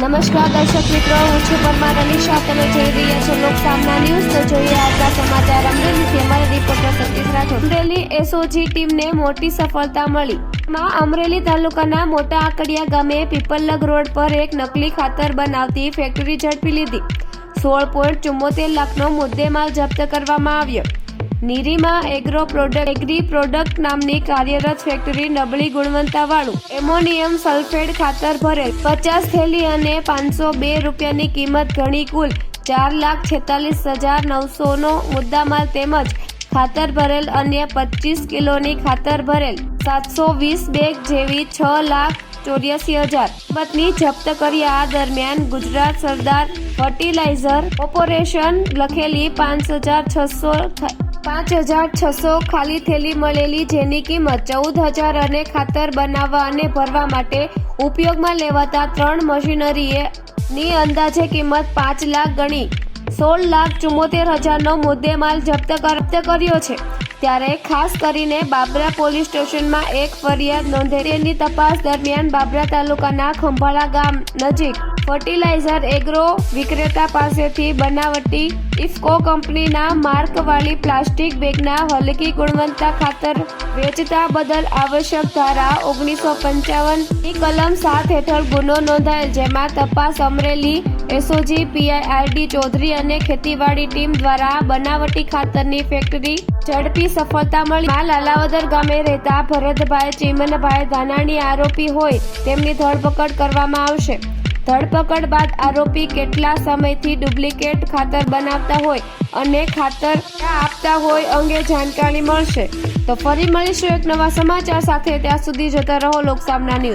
નમસ્કાર, દર્શક મિત્રો. હું છું પરમાર અનિશા. તમે જોઈ રહ્યા છો લોક સામના ન્યૂઝ. તો જોઈએ આજના સમાચાર. અમરેલીથી અમારા રિપોર્ટર સતીશ રાઠોડ. અમરેલી એસઓજી ટીમને મોટી સફળતા મળી. માં અમરેલી તાલુકાના મોટા આકડિયા ગામે પીપલગ રોડ પર એક નકલી ખાતર બનાવતી ફેક્ટરી ઝડપી લીધી. સોળ પોઈન્ટ ચુમ્મોતેર લાખનો મુદ્દેમાલ જપ્ત કરવામાં આવ્યો. Nirima agro product agri product નામની કાર્યરત ફેક્ટરી નબળી ગુણવત્તાવાળું. એમોનિયમ સલ્ફેટ ખાતર ભરેલ પચાસ થેલી અને પાંચસો બે રૂપિયાની કિંમત ગણી કુલ ચાર લાખ છેતાલીસ હજાર નવસોનો મુદ્દામાલ તેમજ ખાતર ભરેલ અન્ય પચીસ કિલોની ખાતર ભરેલ સાતસો વીસ બેગ જેવી છ લાખ ચોર્યાસી હજાર. કિંમતની જપ્ત કરી આ દરમિયાન ગુજરાત સરદાર ફર્ટિલાઇઝર કોર્પોરેશન લખેલી પાંચ હજાર છસો પાંચ હજાર છસો ખાલી થેલી મળેલી જેની કિંમત ચૌદ હજાર અને ખાતર બનાવવા અને ભરવા માટે ઉપયોગમાં લેવાતા ત્રણ મશીનરીએ ની અંદાજે કિંમત પાંચ લાખ ગણી. સોળ લાખ ચુમ્મોતેર હજારનો મુદ્દેમાલ જપ્ત જપ્ત કર્યો છે. ત્યારે ખાસ કરીને બાબરા પોલીસ સ્ટેશનમાં એક ફરિયાદ નોંધાઈ. તપાસ દરમિયાન બાબરા તાલુકાના ખંભાળા ગામ નજીક ફર્ટિલાઇઝર એગ્રો વિક્રેતા પાસેથી બનાવટી ઇફકો કંપનીના માર્કવાળી પ્લાસ્ટિક બેગના હલકી ગુણવત્તા ખાતર વેચતા બદલ આવશ્યક ધારા ઓગણીસો પંચાવનની કલમ સાત હેઠળ ગુનો નોંધાયેલ, જેમાં તપાસ Amreli SOG PI RD Chaudhari અને ખેતીવાડી ટીમ દ્વારા બનાવટી ખાતરની ફેક્ટરી ઝડપી સફળતા મળી. માં લાલાવદર ગામે રહેતા ભરતભાઈ ચીમનભાઈ ધાનાણી આરોપી હોય, તેમની ધરપકડ કરવામાં આવશે. ધરપકડ બાદ આરોપી કેટલા સમયથી ડુપ્લિકેટ ખાતર બનાવતા હોય અને ખાતર આપતા હોય અંગે જાણકારી મળશે. તો ફરી મળીશું એક નવા સમાચાર સાથે. ત્યાં સુધી જતા રહો લોકસામના ન્યૂઝ.